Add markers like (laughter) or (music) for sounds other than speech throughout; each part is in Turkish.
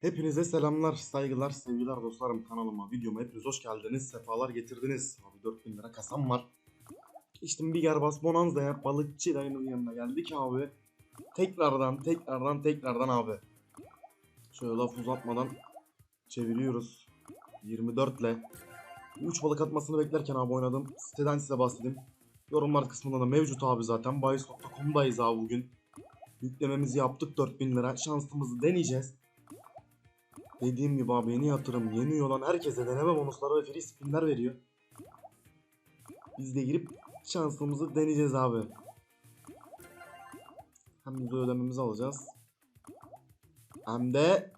Hepinize selamlar, saygılar, sevgiler dostlarım kanalıma, videoma hepiniz hoş geldiniz, sefalar getirdiniz. Abi 4000 lira kasam var. İşte bir Gerbas Bonanza'ya balıkçı dayının yanına geldik abi. Tekrardan, tekrardan, tekrardan abi. Şöyle laf uzatmadan çeviriyoruz. 24 ile 3 balık atmasını beklerken abi oynadım. Siteden size bahsedeyim. Yorumlar kısmında da mevcut abi zaten. Bayis.com'dayız abi bugün. Yüklememizi yaptık 4000 lira. Şansımızı deneyeceğiz. Dediğim gibi abi yeni yatırım, yeni üye olan herkese deneme bonusları ve free spinler veriyor. Biz de girip şansımızı deneyeceğiz abi. Hem yüzde ödememizi alacağız. Hem de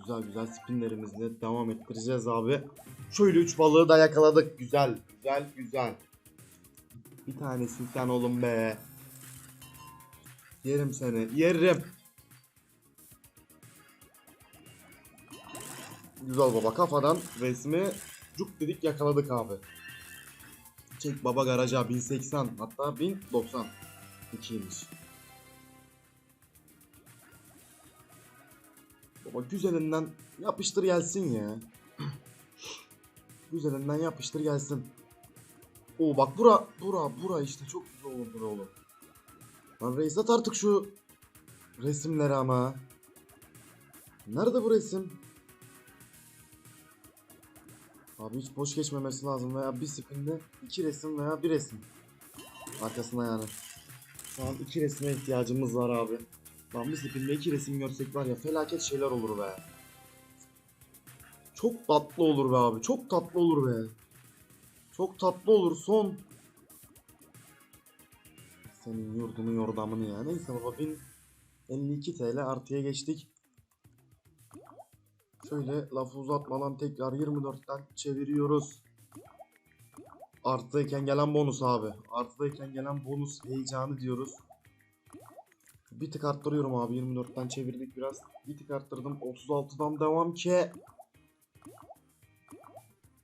güzel güzel spinlerimizle devam ettireceğiz abi. Şöyle 3 balığı da yakaladık. Güzel, güzel, güzel. Bir tanesin sen oğlum be. Yerim seni, yerim. Güzel baba kafadan resmi cuk dedik yakaladık abi. Çek baba garaja 1080 hatta 1090 2'ymiş. Baba güzelinden yapıştır gelsin ya. güzelinden yapıştır gelsin. Oo bak bura bura bura işte çok güzel olur bura oğlum. Lan reis at artık şu resimleri ama. Nerede bu resim? Abi hiç boş geçmemesi lazım veya bir spinde iki resim veya bir resim. Arkasına yani. Şu an iki resme ihtiyacımız var abi. Lan bir spinde iki resim görsek var ya felaket şeyler olur be. Çok tatlı olur be abi. Çok tatlı olur be. Çok tatlı olur son. Senin yurdunu yordamını ya. Neyse baba 1052 TL artıya geçtik. Şöyle lafı uzatmadan tekrar 24'ten çeviriyoruz. Artıdayken gelen bonus abi. Artıdayken gelen bonus heyecanı diyoruz. Bir tık arttırıyorum abi 24'ten çevirdik biraz. Bir tık arttırdım 36'dan devam ki.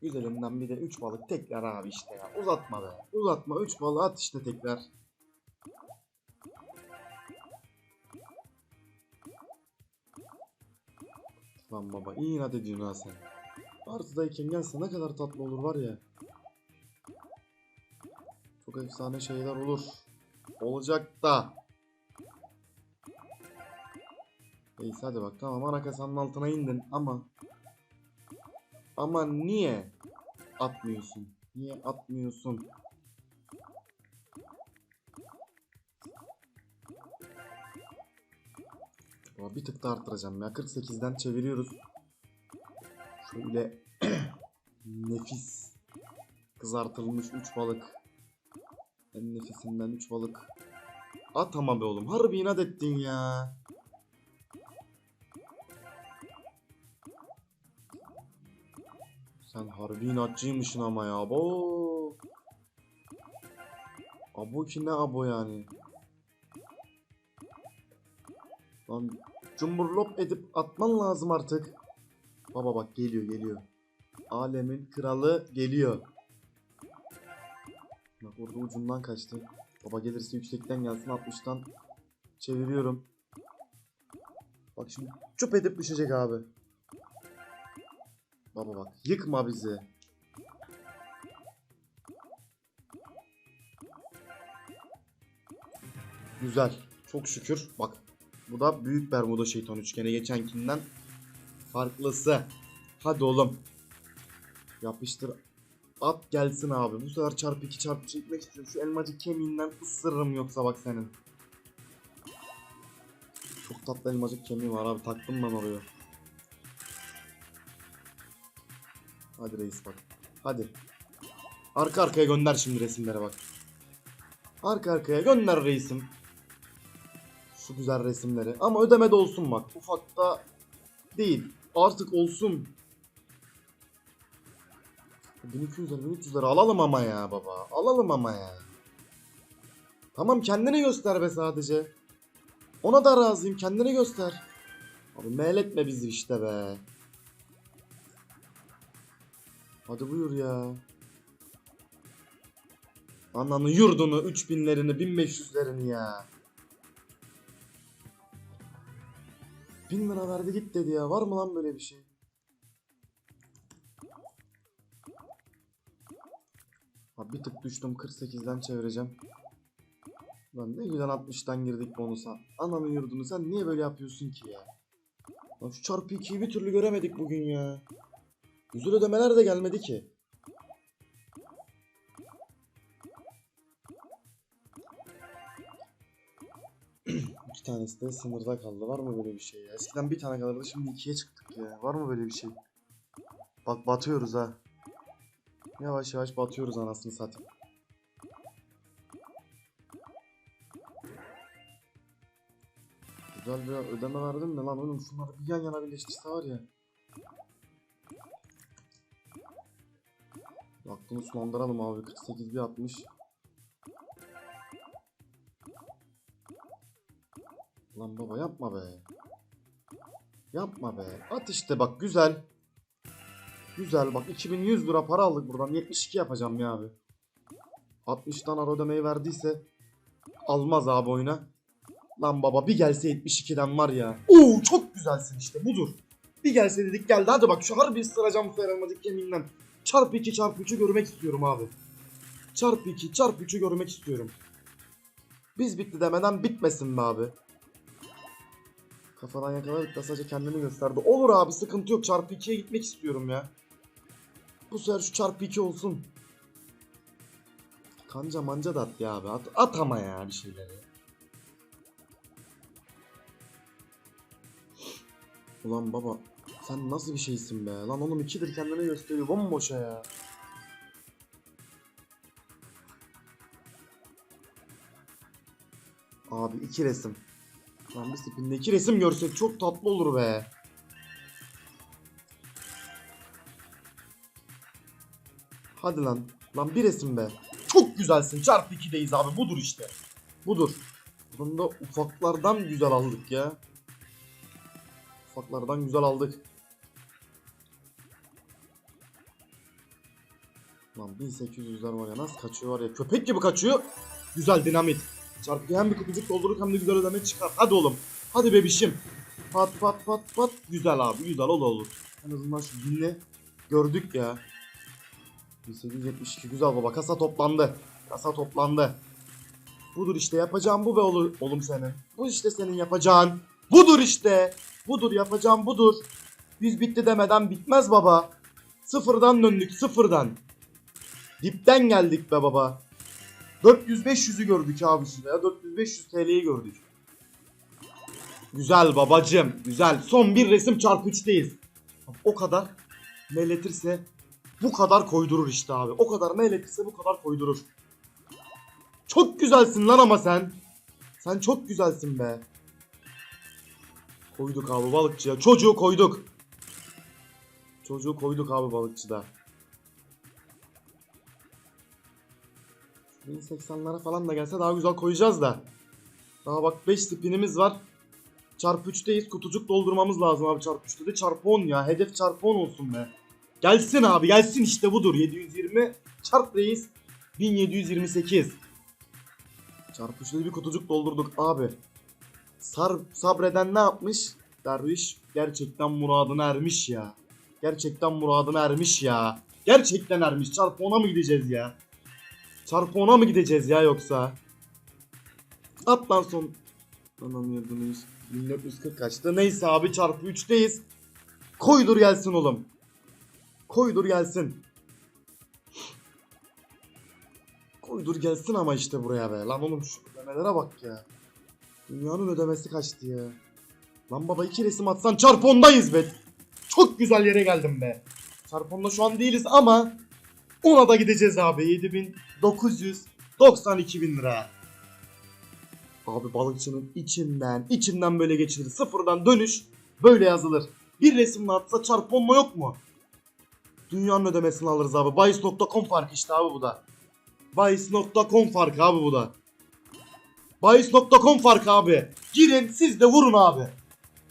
Güzelinden bir de 3 balık tekrar abi işte ya. Uzatma be. Uzatma 3 balığı at işte tekrar. Lan baba inat ediyorsun ha sen. Artıdayken gelse ne kadar tatlı olur var ya. Çok efsane şeyler olur. Olacak da. Neyse hadi bak tamam ana kasanın altına indin ama. Ama niye atmıyorsun? Niye atmıyorsun? Ama bir tık da arttıracağım ya. 48'den çeviriyoruz. Şöyle (clears throat) nefis kızartılmış 3 balık. En nefisinden 3 balık. At ama be oğlum. Harbi inat ettin ya. Sen harbi inatçıymışsın ama ya. Abo. Abo ki ne abo yani. Lan cumburlop edip atman lazım artık. Baba bak geliyor geliyor. Alemin kralı geliyor. Bak orada ucundan kaçtı. Baba gelirse yüksekten gelsin 60'tan. Çeviriyorum. Bak şimdi çöp edip düşecek abi. Baba bak yıkma bizi. Güzel. Çok şükür. Bak bu da büyük Bermuda şeytan üçgeni geçenkinden farklısı. Hadi oğlum. Yapıştır. At gelsin abi. Bu sefer çarpı 2 çarpı çekmek istiyorum. Şu elmacık kemiğinden ısırırım yoksa bak senin. Çok tatlı elmacık kemiği var abi. Taktım ben oraya. Hadi reis bak. Hadi. Arka arkaya gönder şimdi resimlere bak. Arka arkaya gönder reisim. Şu güzel resimleri. Ama ödeme de olsun bak. Ufakta değil. Artık olsun. 1200'ler 1300'ler alalım ama ya baba. Alalım ama ya. Tamam kendini göster be sadece. Ona da razıyım kendini göster. Abi meyil etme bizi işte be. Hadi buyur ya. Ananı yurdunu 3000'lerini 1500'lerini ya. Bin lira verdi git dedi ya. Var mı lan böyle bir şey? Abi bir tık düştüm 48'den çevireceğim. Lan ne güzel 60'tan girdik bonusa. Ananın yurdunu sen niye böyle yapıyorsun ki ya? Lan şu çarpı 2'yi bir türlü göremedik bugün ya. Güzel ödemeler de gelmedi ki. Tanesi de sınırda kaldı. Var mı böyle bir şey ya? Eskiden bir tane kalırdı şimdi ikiye çıktık ya. Var mı böyle bir şey? Bak batıyoruz ha. Yavaş yavaş batıyoruz anasını satayım. Güzel bir ödeme verdim de lan oğlum şunları bir yan yana birleştirse var ya. Aklını sulandıralım abi 48 bir 60. Lan baba yapma be. Yapma be. At işte bak güzel. Güzel bak 2100 lira para aldık buradan 72 yapacağım ya abi. 60'tan ara ödemeyi verdiyse almaz abi oyuna. Lan baba bir gelse 72'den var ya. Oo çok güzelsin işte budur. Bir gelse dedik geldi hadi bak şu harbi ısıracağım bu elmadık yeminle. Çarpı 2 çarpı 3'ü görmek istiyorum abi. Çarpı 2 çarpı 3'ü görmek istiyorum. Biz bitti demeden bitmesin be abi. Kafadan yakaladık da sadece kendini gösterdi. Olur abi sıkıntı yok çarpı 2'ye gitmek istiyorum ya. Bu sefer şu çarpı 2 olsun. Kanca manca da at ya abi. At, at ama ya bir şeyleri. Ulan baba sen nasıl bir şeysin be? Lan oğlum ikidir kendini gösteriyor bomboşa ya. Abi iki resim. Lan bir spinde iki resim görsek çok tatlı olur be. Hadi lan. Lan bir resim be. Çok güzelsin. Çarpı 2'deyiz abi. Budur işte. Budur. Bunda ufaklardan güzel aldık ya. Ufaklardan güzel aldık. Lan 1800'ler var ya nasıl kaçıyor var ya. Köpek gibi kaçıyor. Güzel dinamit. Çarpı hem bir kutucuk doldurur hem de güzel ödeme çıkar. Hadi oğlum. Hadi bebişim. Pat pat pat pat. Güzel abi güzel ol olur. En azından şu günle gördük ya. 1872 güzel baba. Kasa toplandı. Kasa toplandı. Budur işte yapacağım bu be oğlum, oğlum senin. Bu işte senin yapacağın. Budur işte. Budur yapacağım budur. Biz bitti demeden bitmez baba. Sıfırdan döndük sıfırdan. Dipten geldik be baba. 400-500'ü gördük abi şimdi ya. 400-500 TL'yi gördük. Güzel babacım. Güzel. Son bir resim çarpı 3'teyiz. O kadar meyletirse bu kadar koydurur işte abi. O kadar meyletirse bu kadar koydurur. Çok güzelsin lan ama sen. Sen çok güzelsin be. Koyduk abi balıkçıya. Çocuğu koyduk. Çocuğu koyduk abi balıkçıda. 1080'lara falan da gelse daha güzel koyacağız da. Daha bak 5 spinimiz var. Çarpı 3'teyiz. Kutucuk doldurmamız lazım abi çarpı 3'te de. Çarpı 10 ya. Hedef çarpı 10 olsun be. Gelsin abi gelsin işte budur. 720 çarp reis. 1728. Çarpı 3'te de bir kutucuk doldurduk abi. Sar, sabreden ne yapmış? Derviş gerçekten muradına ermiş ya. Gerçekten muradına ermiş ya. Gerçekten ermiş. Çarpı 10'a mı gideceğiz ya? Çarpı 10'a mı gideceğiz ya yoksa? At lan son. Anlamıyordum 1440 kaçtı. Neyse abi çarpı 3'teyiz. Koydur gelsin oğlum. Koydur gelsin. Koydur gelsin ama işte buraya be. Lan oğlum şu ödemelere bak ya. Dünyanın ödemesi kaçtı ya. Lan baba iki resim atsan çarpı 10'dayız be. Çok güzel yere geldim be. Çarpı 10'da şu an değiliz ama ona da gideceğiz abi. 7992 bin lira. Abi balıkçının içinden, içinden böyle geçilir. Sıfırdan dönüş böyle yazılır. Bir resimle atsa çarpı 10'la yok mu? Dünyanın ödemesini alırız abi. Bahis.com farkı işte abi bu da. Bahis.com farkı abi bu da. Bahis.com farkı abi. Girin siz de vurun abi.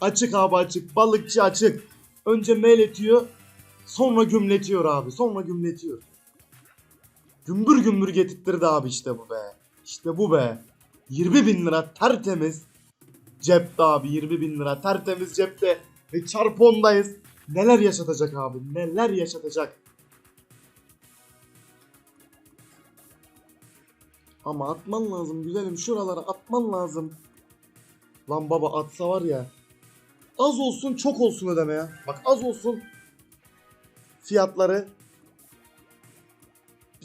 Açık abi açık. Balıkçı açık. Önce mailetiyor. Sonra gümletiyor abi. Sonra gümletiyor. Gümbür gümbür getirttirdi abi işte bu be. İşte bu be. 20 bin lira tertemiz. cepte abi 20 bin lira tertemiz cepte ve çarpı ondayız. Neler yaşatacak abi neler yaşatacak. Ama atman lazım güzelim şuralara atman lazım. Lan baba atsa var ya. Az olsun çok olsun ödeme ya. Bak az olsun. Fiyatları.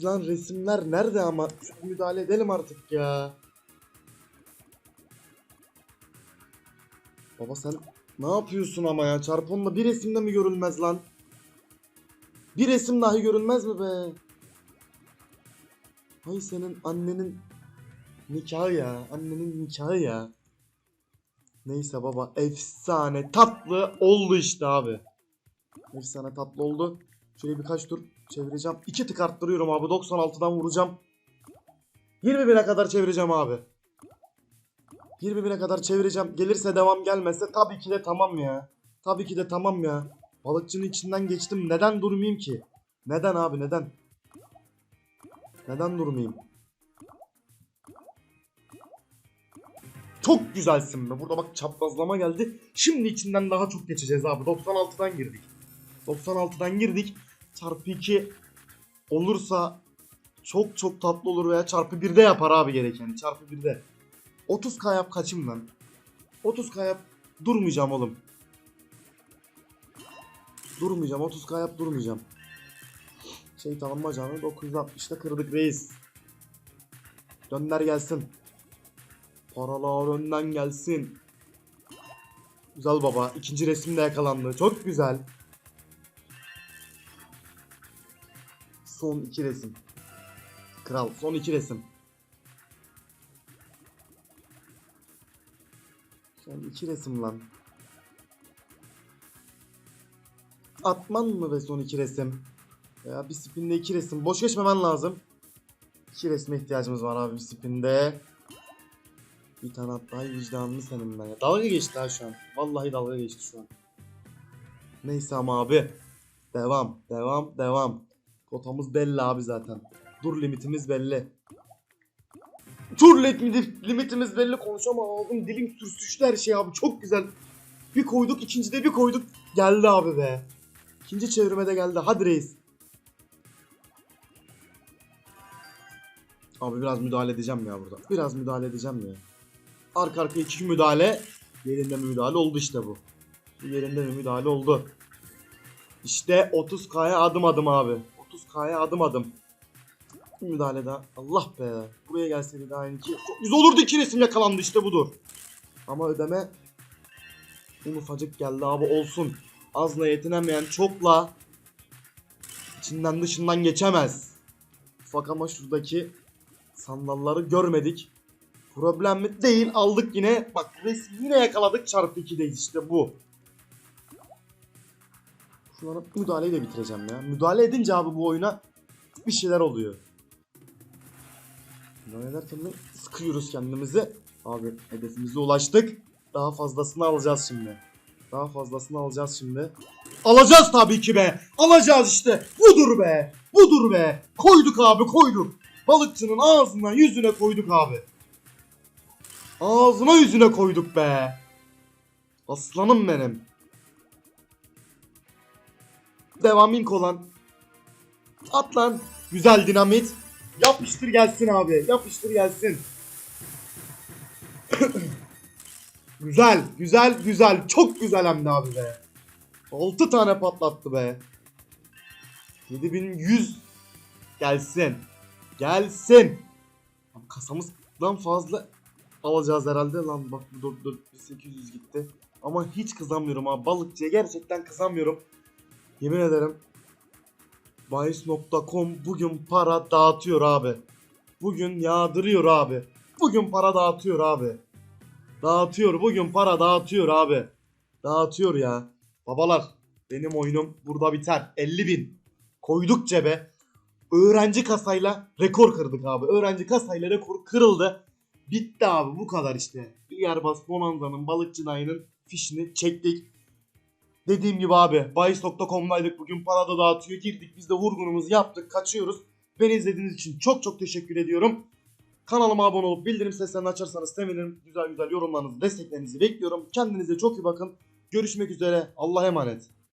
Lan resimler nerede ama? Müdahale edelim artık ya. Baba sen ne yapıyorsun ama ya? Çarponla bir resimde mi görülmez lan? Bir resim dahi görülmez mi be? Hay senin annenin nikahı ya. Annenin nikahı ya. Neyse baba efsane tatlı oldu işte abi. Efsane tatlı oldu. Şöyle birkaç tur çevireceğim. İki tık arttırıyorum abi. 96'dan vuracağım. 20 bine kadar çevireceğim abi. 20 bine kadar çevireceğim. Gelirse devam gelmezse tabii ki de tamam ya. Tabii ki de tamam ya. Balıkçının içinden geçtim. Neden durmayayım ki? Neden abi neden? Neden durmayayım? Çok güzelsin be. Burada bak çaprazlama geldi. Şimdi içinden daha çok geçeceğiz abi. 96'dan girdik. 96'dan girdik. Çarpı 2 olursa çok çok tatlı olur veya çarpı 1'de yapar abi gereken. Çarpı 1'de. 30k yap kaçım lan. 30k yap durmayacağım oğlum. Durmayacağım 30k yap durmayacağım. Şey tamam bacağını 960'da kırdık reis. Gönder gelsin. Paralar önden gelsin. Güzel baba. İkinci resim de yakalandı. Çok güzel. Son iki resim. Kral son iki resim. Son iki resim lan. Atman mı be son iki resim? Ya bir spinde iki resim. Boş geçmemen lazım. İki resme ihtiyacımız var abi bir spinde. Bir tane daha vicdanını senin ben. Dalga geçti ha şu an. Vallahi dalga geçti şu an. Neyse ama abi. Devam, devam, devam. Kotamız belli abi zaten. Dur limitimiz belli. Limit, limitimiz belli konuşamadım. Dilim sürtüştü her şey abi. Çok güzel. Bir koyduk, ikincide bir koyduk. Geldi abi be. İkinci çevirmede geldi. Hadi reis. Abi biraz müdahale edeceğim ya burada. Biraz müdahale edeceğim ya. Arka arkaya iki müdahale. Yerinde mi müdahale oldu işte bu. Yerinde mi müdahale oldu. İşte 30k'ya adım adım abi. 30k'ya adım adım. Bir müdahale daha. Allah be. Buraya gelseydi daha aynı ki. Çok güzel olurdu iki resim yakalandı işte budur. Ama ödeme un ufacık geldi abi olsun. Azla yetinemeyen çokla içinden dışından geçemez. Ufak ama şuradaki sandalları görmedik. Problem mi? Değil. Aldık yine. Bak resmi yine yakaladık. Çarpı 2'deyiz işte bu. Şunlara müdahaleyi de bitireceğim ya. Müdahale edince abi bu oyuna bir şeyler oluyor. Müdahale ederken de sıkıyoruz kendimizi. Abi hedefimize ulaştık. Daha fazlasını alacağız şimdi. Daha fazlasını alacağız şimdi. Alacağız tabii ki be. Alacağız işte. Budur be. Budur be. Koyduk abi koyduk. Balıkçının ağzına yüzüne koyduk abi. Ağzına yüzüne koyduk be. Aslanım benim. Devam ink olan. At lan. Güzel dinamit. Yapıştır gelsin abi. Yapıştır gelsin. (coughs) güzel, güzel, güzel. Çok güzel hem de abi be. 6 tane patlattı be. 7100 gelsin. Gelsin. Abi kasamızdan fazla alacağız herhalde lan bak dur dur 800 gitti. Ama hiç kızamıyorum abi balıkçıya gerçekten kızamıyorum. Yemin ederim. Bahis.com bugün para dağıtıyor abi. Bugün yağdırıyor abi. Bugün para dağıtıyor abi. Dağıtıyor bugün para dağıtıyor abi. Dağıtıyor ya. Babalar benim oyunum burada biter. 50 bin. Koyduk cebe. Öğrenci kasayla rekor kırdık abi. Öğrenci kasayla rekor kırıldı. Bitti abi bu kadar işte. Yerbaz Bonanza'nın balıkçı dayının fişini çektik. Dediğim gibi abi bahis.com'daydık bugün para da dağıtıyor girdik biz de vurgunumuzu yaptık kaçıyoruz. Beni izlediğiniz için çok çok teşekkür ediyorum. Kanalıma abone olup bildirim seslerini açarsanız sevinirim. Güzel güzel yorumlarınızı, desteklerinizi bekliyorum. Kendinize çok iyi bakın. Görüşmek üzere. Allah'a emanet.